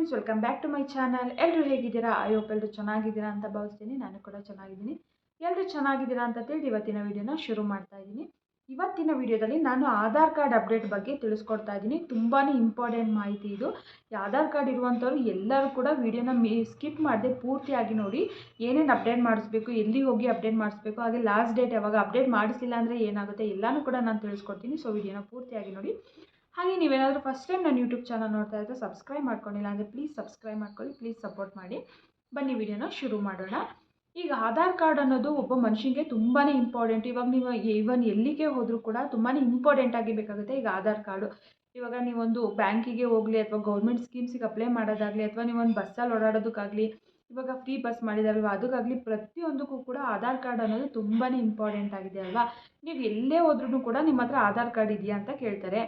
Friends welcome back to my channel ಎಲ್ಲರೂ ಹೇಗಿದ್ದೀರಾ? I hope ಎಲ್ಲರೂ ಚೆನ್ನಾಗಿದ್ದೀರಾ ಅಂತ ಭಾವಿಸ್ತೀನಿ. ನಾನು ಕೂಡ ಚೆನ್ನಾಗಿದ್ದೀನಿ. ಎಲ್ಲರೂ ಚೆನ್ನಾಗಿದ್ದೀರಾ ಅಂತ ತಿಳಿದು ಇವತ್ತಿನ ವಿಡಿಯೋನ ಶುರು ಮಾಡ್ತಾ ಇದ್ದೀನಿ. ಇವತ್ತಿನ ವಿಡಿಯೋದಲ್ಲಿ ನಾನು ಆಧಾರ್ ಕಾರ್ಡ್ ಅಪ್ಡೇಟ್ ಬಗ್ಗೆ ತಿಳಿಸ್ಕೊಡ್ತಾ ಇದ್ದೀನಿ. ತುಂಬಾ ಇಂಪಾರ್ಟೆಂಟ್ ಮಾಹಿತಿ ಇದು. ಆಧಾರ್ ಕಾರ್ಡ್ ಇರುವಂಥವ್ರು ಎಲ್ಲರೂ ಕೂಡ ವಿಡಿಯೋನ ಸ್ಕಿಪ್ ಮಾಡದೆ ಪೂರ್ತಿಯಾಗಿ ನೋಡಿ, ಏನೇನು ಅಪ್ಡೇಟ್ ಮಾಡಿಸ್ಬೇಕು ಎಲ್ಲಿ ಹೋಗಿ ಅಪ್ಡೇಟ್ ಮಾಡಿಸ್ಬೇಕು, ಹಾಗೆ ಲಾಸ್ಟ್ ಡೇಟ್ ಯಾವಾಗ ಅಪ್ಡೇಟ್ ಮಾಡಿಸಿಲ್ಲ ಅಂದರೆ ಏನಾಗುತ್ತೆ ಎಲ್ಲನೂ ಕೂಡ ನಾನು ತಿಳಿಸ್ಕೊಡ್ತೀನಿ. ಸೊ ವಿಡಿಯೋನ ಪೂರ್ತಿಯಾಗಿ ನೋಡಿ. ಹಾಗೆ ನೀವೇನಾದರೂ ಫಸ್ಟ್ ಟೈಮ್ ನನ್ನ ಯೂಟ್ಯೂಬ್ ಚಾನಲ್ ನೋಡ್ತಾ ಇದ್ದರೆ ಸಬ್ಸ್ಕ್ರೈಬ್ ಮಾಡ್ಕೊಂಡಿಲ್ಲ ಅಂದರೆ ಪ್ಲೀಸ್ ಸಬ್ಸ್ಕ್ರೈಬ್ ಮಾಡ್ಕೊಳ್ಳಿ ಪ್ಲೀಸ್ ಸಪೋರ್ಟ್ ಮಾಡಿ. ಬನ್ನಿ ವಿಡಿಯೋನ ಶುರು ಮಾಡೋಣ. ಈಗ ಆಧಾರ್ ಕಾರ್ಡ್ ಅನ್ನೋದು ಒಬ್ಬ ಮನುಷ್ಯನಿಗೆ ತುಂಬಾ ಇಂಪಾರ್ಟೆಂಟ್ ಇವಾಗ ನೀವು ಈವನ್ ಎಲ್ಲಿಗೆ ಹೋದರೂ ಕೂಡ ತುಂಬಾ ಇಂಪಾರ್ಟೆಂಟ್ ಆಗಿ ಬೇಕಾಗುತ್ತೆ ಈಗ ಆಧಾರ್ ಕಾರ್ಡು. ಇವಾಗ ನೀವೊಂದು ಬ್ಯಾಂಕಿಗೆ ಹೋಗಲಿ ಅಥವಾ ಗೌರ್ಮೆಂಟ್ ಸ್ಕೀಮ್ಸಿಗೆ ಅಪ್ಲೈ ಮಾಡೋದಾಗಲಿ ಅಥವಾ ನೀವೊಂದು ಬಸ್ಸಲ್ಲಿ ಓಡಾಡೋದಕ್ಕಾಗಲಿ, ಇವಾಗ ಫ್ರೀ ಬಸ್ ಮಾಡಿದಾರಲ್ವ, ಅದಕ್ಕಾಗಲಿ ಪ್ರತಿಯೊಂದಕ್ಕೂ ಕೂಡ ಆಧಾರ್ ಕಾರ್ಡ್ ಅನ್ನೋದು ತುಂಬಾ ಇಂಪಾರ್ಟೆಂಟ್ ಆಗಿದೆ ಅಲ್ವಾ? ನೀವು ಎಲ್ಲೇ ಹೋದ್ರೂ ಕೂಡ ನಿಮ್ಮ ಆಧಾರ್ ಕಾರ್ಡ್ ಇದೆಯಾ ಅಂತ ಕೇಳ್ತಾರೆ.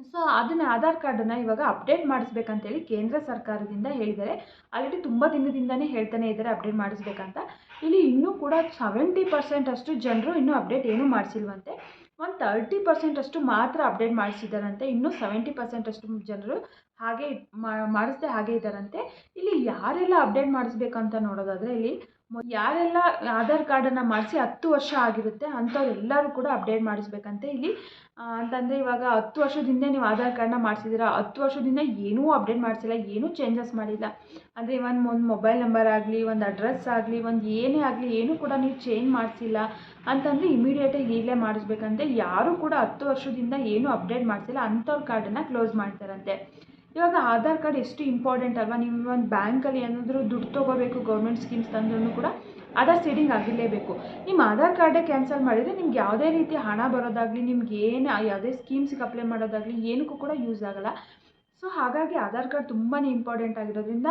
ಸೊ ಅದನ್ನು ಆಧಾರ್ ಕಾರ್ಡನ್ನು ಇವಾಗ ಅಪ್ಡೇಟ್ ಮಾಡಿಸ್ಬೇಕಂತೇಳಿ ಕೇಂದ್ರ ಸರ್ಕಾರದಿಂದ ಹೇಳಿದ್ದಾರೆ. ಆಲ್ರೆಡಿ ತುಂಬ ದಿನದಿಂದನೇ ಹೇಳ್ತಾನೆ ಇದ್ದಾರೆ ಅಪ್ಡೇಟ್ ಮಾಡಿಸ್ಬೇಕಂತ. ಇಲ್ಲಿ ಇನ್ನೂ ಕೂಡ ಸೆವೆಂಟಿ ಪರ್ಸೆಂಟ್ ಅಷ್ಟು ಜನರು ಇನ್ನೂ ಅಪ್ಡೇಟ್ ಏನೂ ಮಾಡಿಸಿಲ್ವಂತೆ. ಒಂದು ತರ್ಟಿ ಪರ್ಸೆಂಟ್ ಅಷ್ಟು ಮಾತ್ರ ಅಪ್ಡೇಟ್ ಮಾಡಿಸಿದಾರಂತೆ. ಇನ್ನೂ ಸೆವೆಂಟಿ ಪರ್ಸೆಂಟ್ ಅಷ್ಟು ಜನರು ಹಾಗೆ ಮಾಡಿಸ್ದೆ ಹಾಗೆ ಇದ್ದಾರಂತೆ ಇಲ್ಲಿ ಯಾರೆಲ್ಲ ಅಪ್ಡೇಟ್ ಮಾಡಿಸ್ಬೇಕಂತ ನೋಡೋದಾದರೆ ಇಲ್ಲಿ ಯಾರೆಲ್ಲ ಆಧಾರ್ ಕಾರ್ಡನ್ನು ಮಾಡಿಸಿ ಹತ್ತು ವರ್ಷ ಆಗಿರುತ್ತೆ ಅಂಥವ್ರೆಲ್ಲರೂ ಕೂಡ ಅಪ್ಡೇಟ್ ಮಾಡಿಸ್ಬೇಕಂತೆ ಇಲ್ಲಿ. ಅಂತಂದರೆ ಇವಾಗ ಹತ್ತು ವರ್ಷದಿಂದ ನೀವು ಆಧಾರ್ ಕಾರ್ಡನ್ನ ಮಾಡಿಸಿದ್ದೀರಾ, ಹತ್ತು ವರ್ಷದಿಂದ ಏನೂ ಅಪ್ಡೇಟ್ ಮಾಡಿಸಿಲ್ಲ, ಏನೂ ಚೇಂಜಸ್ ಮಾಡಿಲ್ಲ. ಅಂದರೆ ಒಂದು ಒಂದು ಮೊಬೈಲ್ ನಂಬರ್ ಆಗಲಿ, ಒಂದು ಅಡ್ರೆಸ್ ಆಗಲಿ, ಒಂದು ಏನೇ ಆಗಲಿ, ಏನೂ ಕೂಡ ನೀವು ಚೇಂಜ್ ಮಾಡಿಸಿಲ್ಲ. ಅಂತಂದರೆ ಇಮಿಡಿಯೇಟಾಗಿ ಈಗಲೇ ಮಾಡಿಸ್ಬೇಕಂತೆ. ಯಾರೂ ಕೂಡ ಹತ್ತು ವರ್ಷದಿಂದ ಏನೂ ಅಪ್ಡೇಟ್ ಮಾಡಿಸಿಲ್ಲ, ಅಂಥವ್ರ ಕಾರ್ಡನ್ನು ಕ್ಲೋಸ್ ಮಾಡ್ತಾರಂತೆ. ಇವಾಗ ಆಧಾರ್ ಕಾರ್ಡ್ ಎಷ್ಟು ಇಂಪಾರ್ಟೆಂಟ್ ಅಲ್ವಾ? ನೀವು ಒಂದು ಬ್ಯಾಂಕಲ್ಲಿ ಏನಾದರೂ ದುಡ್ಡು ತೊಗೋಬೇಕು ಗೌರ್ಮೆಂಟ್ ಸ್ಕೀಮ್ಸ್ ತಂದ್ರೂ ಕೂಡ ಆಧಾರ್ ಸೀಡಿಂಗ್ ಆಗಿರಲೇಬೇಕು. ನಿಮ್ಮ ಆಧಾರ್ ಕಾರ್ಡೇ ಕ್ಯಾನ್ಸಲ್ ಮಾಡಿದರೆ ನಿಮ್ಗೆ ಯಾವುದೇ ರೀತಿ ಹಣ ಬರೋದಾಗಲಿ, ನಿಮ್ಗೆ ಏನು ಯಾವುದೇ ಸ್ಕೀಮ್ಸ್ಗೆ ಅಪ್ಲೈ ಮಾಡೋದಾಗಲಿ ಏನಕ್ಕೂ ಕೂಡ ಯೂಸ್ ಆಗೋಲ್ಲ. ಸೊ ಹಾಗಾಗಿ ಆಧಾರ್ ಕಾರ್ಡ್ ತುಂಬಾ ಇಂಪಾರ್ಟೆಂಟ್ ಆಗಿರೋದ್ರಿಂದ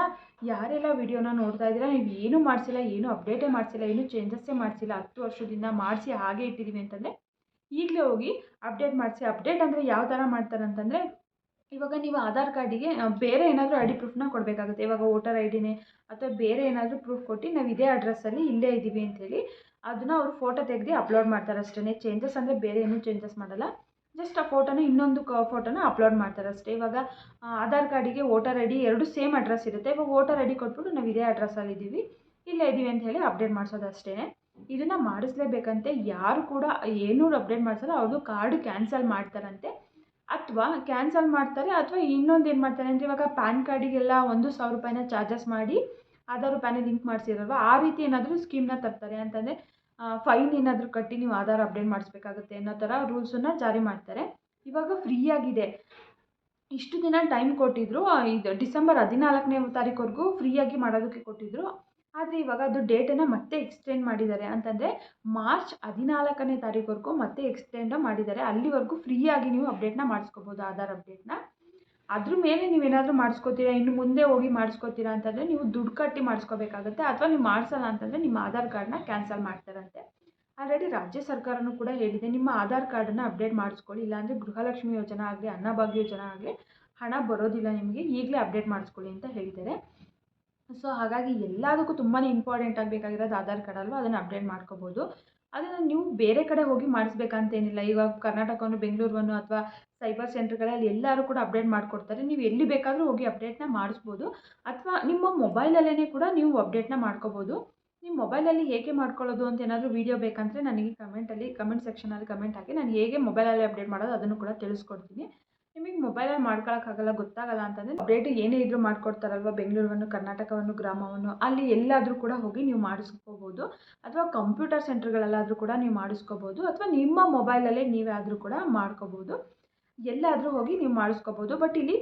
ಯಾರೆಲ್ಲ ವಿಡಿಯೋನ ನೋಡ್ತಾ ಇದ್ದೀರಾ, ನೀವು ಏನೂ ಮಾಡಿಸಿಲ್ಲ, ಏನೂ ಅಪ್ಡೇಟೇ ಮಾಡಿಸಿಲ್ಲ, ಏನೂ ಚೇಂಜಸ್ಸೇ ಮಾಡಿಸಿಲ್ಲ, ಹತ್ತು ವರ್ಷದಿಂದ ಮಾಡಿಸಿ ಹಾಗೆ ಇಟ್ಟಿದ್ದೀವಿ ಅಂತಂದರೆ, ಈಗಲೇ ಹೋಗಿ ಅಪ್ಡೇಟ್ ಮಾಡಿಸಿ ಅಪ್ಡೇಟ್ ಅಂದರೆ ಯಾವ ಥರ ಮಾಡ್ತಾರೆ ಅಂತಂದರೆ ಇವಾಗ ನೀವು ಆಧಾರ್ ಕಾರ್ಡಿಗೆ ಬೇರೆ ಏನಾದರೂ ಐ ಡಿ ಪ್ರೂಫ್ನ ಕೊಡಬೇಕಾಗುತ್ತೆ. ಇವಾಗ ವೋಟರ್ ಐ ಡಿನೇ ಅಥವಾ ಬೇರೆ ಏನಾದರೂ ಪ್ರೂಫ್ ಕೊಟ್ಟು ನಾವು ಇದೇ ಅಡ್ರೆಸ್ಸಲ್ಲಿ ಇಲ್ಲೇ ಇದ್ದೀವಿ ಅಂಥೇಳಿ ಅದನ್ನು ಅವರು ಫೋಟೋ ತೆಗೆದು ಅಪ್ಲೋಡ್ ಮಾಡ್ತಾರೆ ಅಷ್ಟೇ ಚೇಂಜಸ್ ಅಂದರೆ ಬೇರೆ ಏನೂ ಚೇಂಜಸ್ ಮಾಡಲ್ಲ. ಜಸ್ಟ್ ಆ ಫೋಟೋನ ಇನ್ನೊಂದು ಕ ಫೋಟೋನ ಅಪ್ಲೋಡ್ ಮಾಡ್ತಾರೆ ಅಷ್ಟೇ. ಇವಾಗ ಆಧಾರ್ ಕಾರ್ಡಿಗೆ ವೋಟರ್ ಐ ಡಿ ಎರಡು ಸೇಮ್ ಅಡ್ರೆಸ್ ಇರುತ್ತೆ. ಇವಾಗ ವೋಟರ್ ಐ ಡಿ ಕೊಟ್ಬಿಟ್ಟು ನಾವು ಇದೇ ಅಡ್ರೆಸ್ಸಲ್ಲಿ ಇದ್ದೀವಿ. ಇಲ್ಲೇ ಇದ್ದೀವಿ ಅಂತ ಹೇಳಿ ಅಪ್ಡೇಟ್ ಮಾಡಿಸೋದು ಅಷ್ಟೇ. ಇದನ್ನು ಮಾಡಿಸ್ಲೇಬೇಕಂತೆ. ಯಾರು ಕೂಡ ಏನೂ ಅಪ್ಡೇಟ್ ಮಾಡಿಸಲ್ಲ ಅವ್ರದ್ದು ಕಾರ್ಡು ಕ್ಯಾನ್ಸಲ್ ಮಾಡ್ತಾರಂತೆ. ಅಥವಾ ಕ್ಯಾನ್ಸಲ್ ಮಾಡ್ತಾರೆ ಅಥವಾ ಇನ್ನೊಂದು ಏನು ಮಾಡ್ತಾರೆ ಅಂದರೆ ಇವಾಗ ಪ್ಯಾನ್ ಕಾರ್ಡಿಗೆಲ್ಲ ಒಂದು ಸಾವಿರ ರೂಪಾಯಿನ ಚಾರ್ಜಸ್ ಮಾಡಿ ಆಧಾರ್ ರೂಪಾಯಿನ ಲಿಂಕ್ ಮಾಡಿಸಿರಲ್ವ? ಆ ರೀತಿ ಏನಾದರೂ ಸ್ಕೀಮ್ನ ತರ್ತಾರೆ ಅಂತಂದರೆ ಫೈನ್ ಏನಾದರೂ ಕಟ್ಟಿ ನೀವು ಆಧಾರ್ ಅಪ್ಡೇಟ್ ಮಾಡಿಸ್ಬೇಕಾಗುತ್ತೆ ಅನ್ನೋ ಥರ ರೂಲ್ಸನ್ನು ಜಾರಿ ಮಾಡ್ತಾರೆ. ಇವಾಗ ಫ್ರೀಯಾಗಿದೆ ಇಷ್ಟು ದಿನ ಟೈಮ್ ಕೊಟ್ಟಿದ್ದರು ಇದು ಡಿಸೆಂಬರ್ ಹದಿನಾಲ್ಕನೇ ತಾರೀಕುವರೆಗೂ ಫ್ರೀಯಾಗಿ ಮಾಡೋದಕ್ಕೆ ಕೊಟ್ಟಿದ್ರು. ಆದರೆ ಇವಾಗ ಅದು ಡೇಟನ್ನು ಮತ್ತೆ ಎಕ್ಸ್ಟೆಂಡ್ ಮಾಡಿದ್ದಾರೆ. ಅಂತಂದರೆ ಮಾರ್ಚ್ ಹದಿನಾಲ್ಕನೇ ತಾರೀಕುವರೆಗೂ ಮತ್ತೆ ಎಕ್ಸ್ಟೆಂಡ ಮಾಡಿದ್ದಾರೆ. ಅಲ್ಲಿವರೆಗೂ ಫ್ರೀಯಾಗಿ ನೀವು ಅಪ್ಡೇಟ್ನ ಮಾಡಿಸ್ಕೋಬೋದು ಆಧಾರ್ ಅಪ್ಡೇಟ್ನ ಅದ್ರ ಮೇಲೆ ನೀವೇನಾದರೂ ಮಾಡಿಸ್ಕೋತೀರಾ? ಇನ್ನು ಮುಂದೆ ಹೋಗಿ ಮಾಡಿಸ್ಕೋತೀರಾ? ಅಂತಂದರೆ ನೀವು ದುಡ್ಡು ಕಟ್ಟಿ ಮಾಡಿಸ್ಕೋಬೇಕಾಗುತ್ತೆ. ಅಥವಾ ನೀವು ಮಾಡಿಸಲ್ಲ ಅಂತಂದರೆ ನಿಮ್ಮ ಆಧಾರ್ ಕಾರ್ಡ್ನ ಕ್ಯಾನ್ಸಲ್ ಮಾಡ್ತಾರಂತೆ. ಆಲ್ರೆಡಿ ರಾಜ್ಯ ಸರ್ಕಾರನೂ ಕೂಡ ಹೇಳಿದೆ, ನಿಮ್ಮ ಆಧಾರ್ ಕಾರ್ಡನ್ನು ಅಪ್ಡೇಟ್ ಮಾಡಿಸ್ಕೊಳ್ಳಿ. ಇಲ್ಲಾಂದರೆ ಗೃಹಲಕ್ಷ್ಮಿ ಯೋಜನೆ ಆಗಲಿ, ಅನ್ನಭಾಗ್ಯ ಯೋಜನೆ ಆಗಲಿ ಹಣ ಬರೋದಿಲ್ಲ ನಿಮಗೆ, ಈಗಲೇ ಅಪ್ಡೇಟ್ ಮಾಡಿಸ್ಕೊಳ್ಳಿ ಅಂತ ಹೇಳಿದ್ದಾರೆ. ಸೊ ಹಾಗಾಗಿ ಎಲ್ಲದಕ್ಕೂ ತುಂಬಾ ಇಂಪಾರ್ಟೆಂಟ್ ಆಗಬೇಕಾಗಿರೋದು ಆಧಾರ್ ಕಾರ್ಡ್ ಅಲ್ವಾ? ಅದನ್ನು ಅಪ್ಡೇಟ್ ಮಾಡ್ಕೋಬೋದು. ಅದನ್ನು ನೀವು ಬೇರೆ ಕಡೆ ಹೋಗಿ ಮಾಡಿಸ್ಬೇಕಂತೇನಿಲ್ಲ. ಇವಾಗ ಕರ್ನಾಟಕವನ್ನು ಬೆಂಗಳೂರನ್ನು ಅಥವಾ ಸೈಬರ್ ಸೆಂಟರ್ಗಳಲ್ಲಿ ಎಲ್ಲರೂ ಕೂಡ ಅಪ್ಡೇಟ್ ಮಾಡಿಕೊಡ್ತಾರೆ. ನೀವು ಎಲ್ಲಿ ಬೇಕಾದರೂ ಹೋಗಿ ಅಪ್ಡೇಟ್ನ ಮಾಡಿಸ್ಬೋದು. ಅಥವಾ ನಿಮ್ಮ ಮೊಬೈಲಲ್ಲೇ ಕೂಡ ನೀವು ಅಪ್ಡೇಟ್ನ ಮಾಡ್ಕೋಬೋದು. ನಿಮ್ಮ ಮೊಬೈಲಲ್ಲಿ ಹೇಗೆ ಮಾಡ್ಕೊಳ್ಳೋದು ಅಂತ ಏನಾದರೂ ವೀಡಿಯೋ ಬೇಕಂದರೆ ನನಗೆ ಕಮೆಂಟಲ್ಲಿ ಕಮೆಂಟ್ ಸೆಕ್ಷನಲ್ಲಿ ಕಮೆಂಟ್ ಹಾಕಿ ನಾನು ಹೇಗೆ ಮೊಬೈಲಲ್ಲಿ ಅಪ್ಡೇಟ್ ಮಾಡೋದು ಅದನ್ನು ಕೂಡ ತಿಳಿಸ್ಕೊಡ್ತೀನಿ. ನಿಮಗೆ ಮೊಬೈಲಲ್ಲಿ ಮಾಡ್ಕೊಳಕ್ಕಾಗಲ್ಲ ಗೊತ್ತಾಗಲ್ಲ ಅಂತಂದರೆ ಅಪ್ಡೇಟ್ ಏನೇ ಇದ್ರೂ ಮಾಡ್ಕೊಡ್ತಾರಲ್ವ? ಬೆಂಗಳೂರನ್ನು, ಕರ್ನಾಟಕವನ್ನು, ಗ್ರಾಮವನ್ನು, ಅಲ್ಲಿ ಎಲ್ಲಾದರೂ ಕೂಡ ಹೋಗಿ ನೀವು ಮಾಡಿಸ್ಕೋಬೋದು. ಅಥವಾ ಕಂಪ್ಯೂಟರ್ ಸೆಂಟರ್ಗಳಲ್ಲಾದರೂ ಕೂಡ ನೀವು ಮಾಡಿಸ್ಕೋಬೋದು. ಅಥವಾ ನಿಮ್ಮ ಮೊಬೈಲಲ್ಲೇ ನೀವೇ ಆದರೂ ಕೂಡ ಮಾಡ್ಕೋಬೋದು. ಎಲ್ಲಾದರೂ ಹೋಗಿ ನೀವು ಮಾಡಿಸ್ಕೋಬೋದು. ಬಟ್ ಇಲ್ಲಿ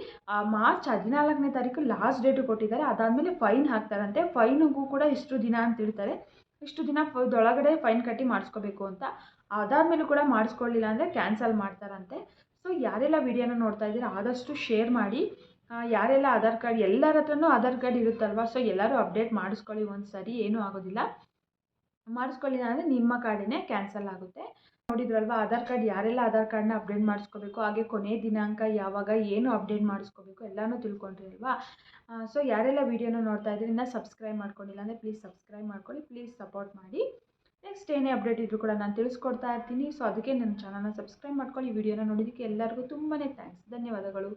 ಮಾರ್ಚ್ ಹದಿನಾಲ್ಕನೇ ತಾರೀಕು ಲಾಸ್ಟ್ ಡೇಟು ಕೊಟ್ಟಿದ್ದಾರೆ. ಅದಾದಮೇಲೆ ಫೈನ್ ಹಾಕ್ತಾರಂತೆ. ಫೈನಿಗೂ ಕೂಡ ಇಷ್ಟು ದಿನ ಅಂತ ಹೇಳ್ತಾರೆ. ಇಷ್ಟು ದಿನ ಇದೊಳಗಡೆ ಫೈನ್ ಕಟ್ಟಿ ಮಾಡಿಸ್ಕೋಬೇಕು ಅಂತ. ಅದಾದಮೇಲೂ ಕೂಡ ಮಾಡಿಸ್ಕೊಳ್ಳಿಲ್ಲ ಅಂದರೆ ಕ್ಯಾನ್ಸಲ್ ಮಾಡ್ತಾರಂತೆ. ಸೊ ಯಾರೆಲ್ಲ ವಿಡಿಯೋನ ನೋಡ್ತಾ ಇದ್ದೀರಾ, ಆದಷ್ಟು ಶೇರ್ ಮಾಡಿ. ಯಾರೆಲ್ಲ ಆಧಾರ್ ಕಾರ್ಡ್ ಎಲ್ಲರ ಹತ್ರನೂ ಆಧಾರ್ ಕಾರ್ಡ್ ಇರುತ್ತಲ್ವ? ಸೊ ಎಲ್ಲರೂ ಅಪ್ಡೇಟ್ ಮಾಡಿಸ್ಕೊಳ್ಳಿ ಒಂದು ಸರಿ ಏನೂ ಆಗೋದಿಲ್ಲ. ಮಾಡಿಸ್ಕೊಳ್ಳಿಲ್ಲ ಅಂದರೆ ನಿಮ್ಮ ಕಾರ್ಡಿನೇ ಕ್ಯಾನ್ಸಲ್ ಆಗುತ್ತೆ. ನೋಡಿದ್ರಲ್ವ ಆಧಾರ್ ಕಾರ್ಡ್ ಯಾರೆಲ್ಲ ಆಧಾರ್ ಕಾರ್ಡ್ನ ಅಪ್ಡೇಟ್ ಮಾಡಿಸ್ಕೋಬೇಕು? ಹಾಗೆ ಕೊನೆ ದಿನಾಂಕ ಯಾವಾಗ, ಏನು ಅಪ್ಡೇಟ್ ಮಾಡಿಸ್ಕೋಬೇಕು? ಎಲ್ಲನೂ ತಿಳ್ಕೊಂಡ್ರಿ ಅಲ್ವಾ ಸೊ ಯಾರೆಲ್ಲ ವೀಡಿಯೋನ ನೋಡ್ತಾ ಇದ್ದೀರಿ, ಇನ್ನೂ ಸಬ್ಸ್ಕ್ರೈಬ್ ಮಾಡ್ಕೊಂಡಿಲ್ಲ ಅಂದರೆ ಪ್ಲೀಸ್ ಸಬ್ಸ್ಕ್ರೈಬ್ ಮಾಡ್ಕೊಳ್ಳಿ ಪ್ಲೀಸ್ ಸಪೋರ್ಟ್ ಮಾಡಿ. ನೆಕ್ಸ್ಟ್ ಏನೇ ಅಪ್ಡೇಟ್ ಇದ್ರು ಕೂಡ ನಾನು ತಿಳಿಸ್ಕೊಡ್ತಾ ಇರ್ತೀನಿ. ಸೊ ಅದಕ್ಕೆ ನನ್ನ ಚಾನಲ್ನ ಸಬ್ಸ್ಕ್ರೈಬ್ ಮಾಡ್ಕೊಳ್ಳಿ. ವಿಡಿಯೋನ ನೋಡಿದ್ದಕ್ಕೆ ಎಲ್ಲರಿಗೂ ತುಂಬಾ ಥ್ಯಾಂಕ್ಸ್ ಧನ್ಯವಾದಗಳು.